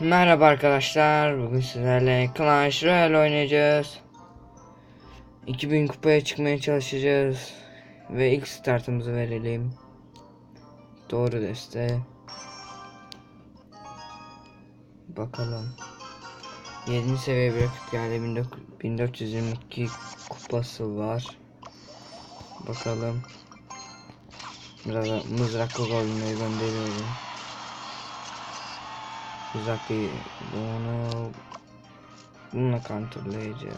Merhaba arkadaşlar. Bugün sizlerle Clash Royale oynayacağız. 2000 kupaya çıkmaya çalışacağız. Ve ilk startımızı verelim. Doğru deste. Bakalım. 7. seviye bir rakip geldi. 1422 kupası var. Bakalım. Biraz mızraklı golünü gönderiyorum. Değil. Bunu bununla kontrolleyeceğim.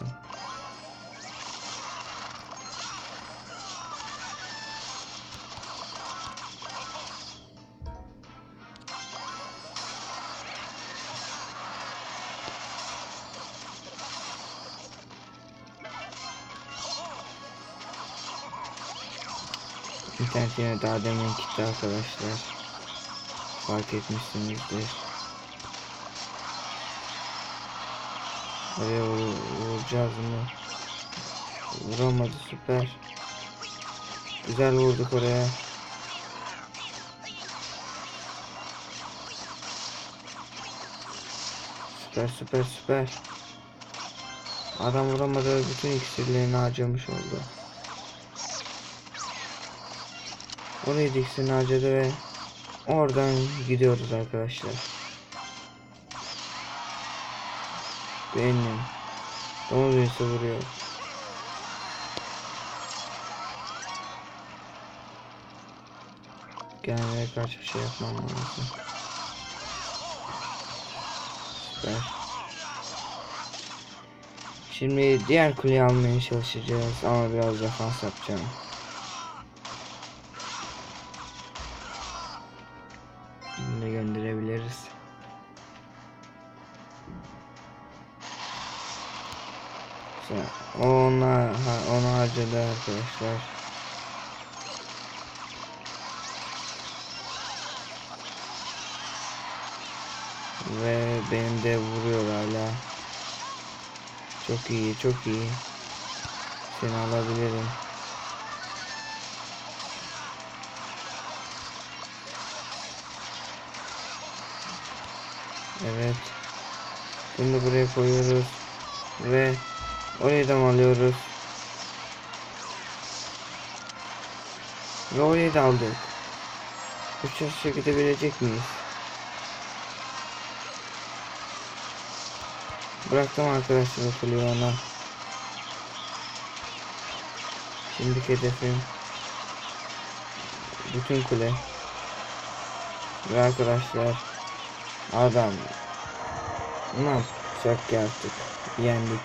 İnternet yine daha demin gitti arkadaşlar. Fark etmişsinizdir. Oraya vur, vuracağız mı? Vuramadı süper. Güzel vurduk oraya. Süper süper süper. Adam vuramadı bütün iksirlerini harcamış oldu. Orayı da iksirini harcadı ve oradan gidiyoruz arkadaşlar. Benim. Domuz ünlüsü vuruyor. Gelmeye karşı bir şey yapmam lazım. Süper. Şimdi diğer kuleyi almaya çalışacağız ama biraz defans yapacağım. Ona, ha, onu harcadı arkadaşlar. Ve benim de vuruyor hala. Çok iyi, çok iyi. Seni alabilirim. Evet. Bunu buraya koyuyoruz. Ve da mı alıyoruz? Ve orayı da aldık. Üç yaşa gidebilecek miyiz? Bıraktım arkadaşlar o kuleyi ona. Şimdiki hedefim bütün kule. Ve arkadaşlar adam ne yapacak artık yendik.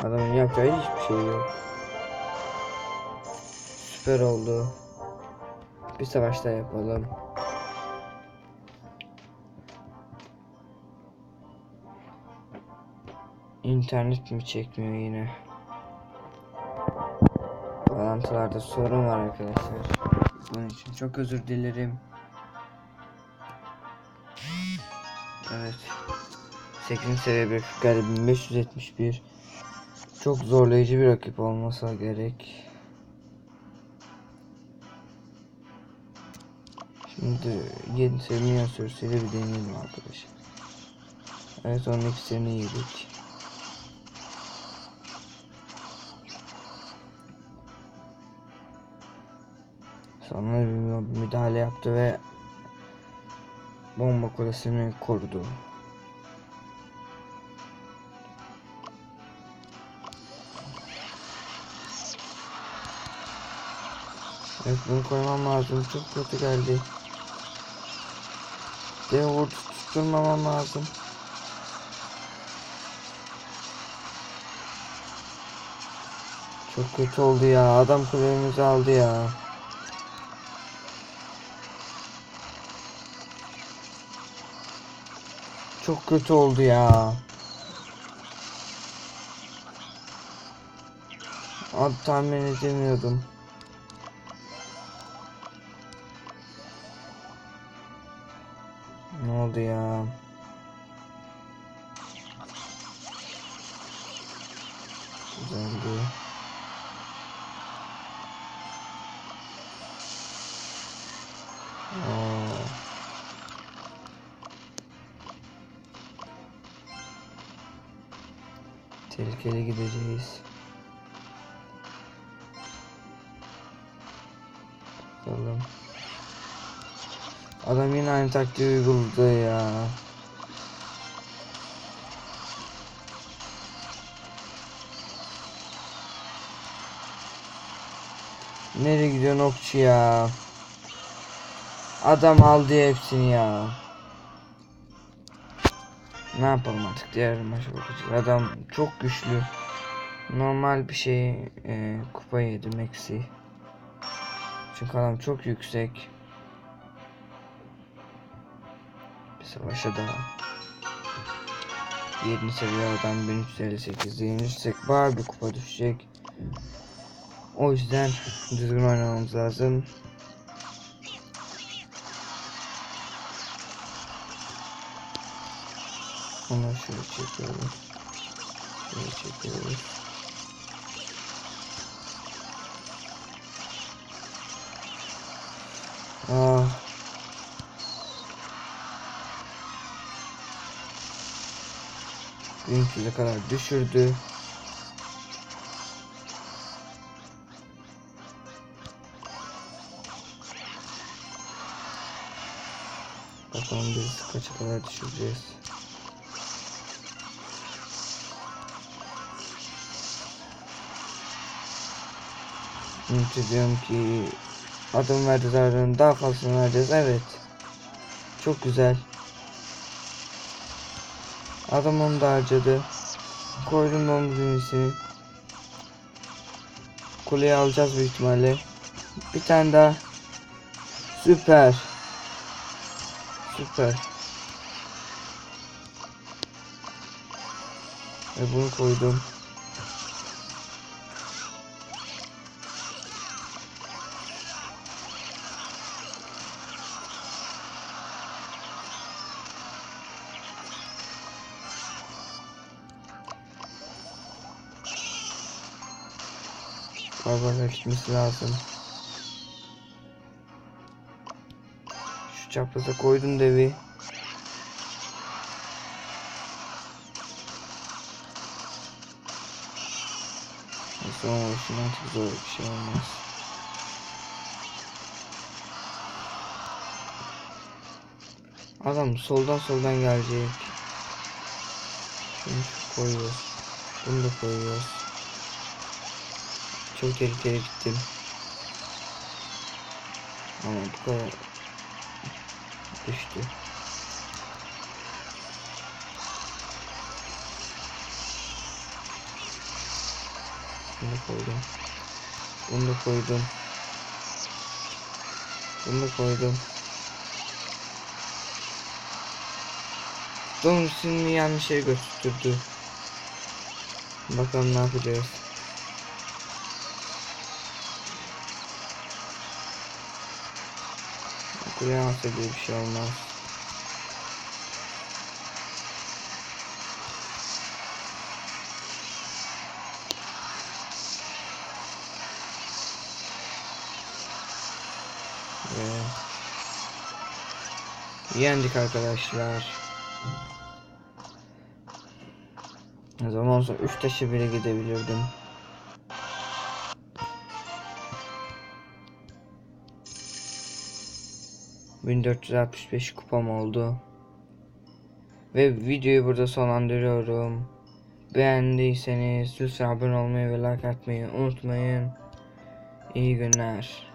Adamın yapacağı hiçbir şey yok. Süper oldu. Bir savaş daha yapalım. İnternet mi çekmiyor yine? Bağlantılarda sorun var arkadaşlar. Bunun için çok özür dilerim. Evet. 8. seviye bir galiba 1571. Çok zorlayıcı bir rakip olmasa gerek. Şimdi 7 seviye sürüsüyle bir deneyelim arkadaşlar. Evet onun ikisini yedik. Sonra bir müdahale yaptı ve bomba kulesini korudu. Evet bunu koymam lazım. Çok kötü geldi. Dev vurdu tutturmamam lazım. Çok kötü oldu ya. Adam kulemizi aldı ya. Çok kötü oldu ya. Abi tahmin edemiyordum. oldu ya. Güzeldi. Oo. Tehlikeli gideceğiz. Bakalım. Adam yine aynı taktiği uyguladı ya. Nereye gidiyorsun okçu ya? Adam aldı hepsini ya. Ne yapalım artık diğer maça bakacağız. Adam çok güçlü. Normal bir şey e, kupa yedi Maxi. Çünkü adam çok yüksek. Savaşa da 7. seviye adam 1358 yenilirsek bayağı bir kupa düşecek. O yüzden düzgün oynamamız lazım. Onu şöyle çekiyorum. Şöyle çekiyoruz. 1300'e kadar düşürdü. Bakalım biz kaça kadar düşüreceğiz. Ümit ediyorum ki adım verdilerden daha fazla vereceğiz. Evet. Çok güzel. Adam onu da harcadı. Koydum omuzun iyisini. Kuleyi alacağız büyük ihtimalle. Bir tane daha. Süper. Süper. Ve bunu koydum. Barbar'a gitmesi lazım. Şu çapraza koydum devi. Son olsun artık zor bir şey olmaz. Adam soldan soldan gelecek. Şunu şu koyuyoruz. Bunu da koyuyoruz. Çok tehlikeli gittim. Ama bu kadar düştü. Bunu koydum. Bunu da koydum. Bunu da koydum. Domuz'un yanlış yere götürdü. Bakalım ne yapacağız. Alsa diye bir şey olmaz. Yendik arkadaşlar. O zaman sonra 3 taşı bile gidebilirdim. ...1465 kupam oldu. Ve videoyu burada sonlandırıyorum. Beğendiyseniz lütfen abone olmayı ve like atmayı unutmayın. İyi günler.